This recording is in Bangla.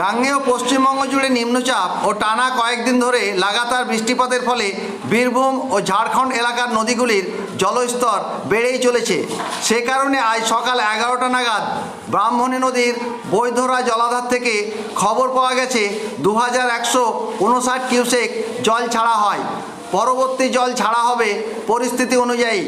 গাঙ্গেয় পশ্চিমবঙ্গ জুড়ে নিম্নচাপ ও টানা কয়েকদিন ধরে লাগাতার বৃষ্টিপাতের ফলে বীরভূম ও ঝাড়খণ্ড এলাকার নদীগুলির জলস্তর বেড়েই চলেছে। সে কারণে আজ সকাল এগারোটা নাগাদ ব্রাহ্মণী নদীর বৈধরা জলাধার থেকে খবর পাওয়া গেছে দু হাজার একশো উনষাট কিউসেক জল ছাড়া হয়। পরবর্তী জল ছাড়া হবে পরিস্থিতি অনুযায়ী।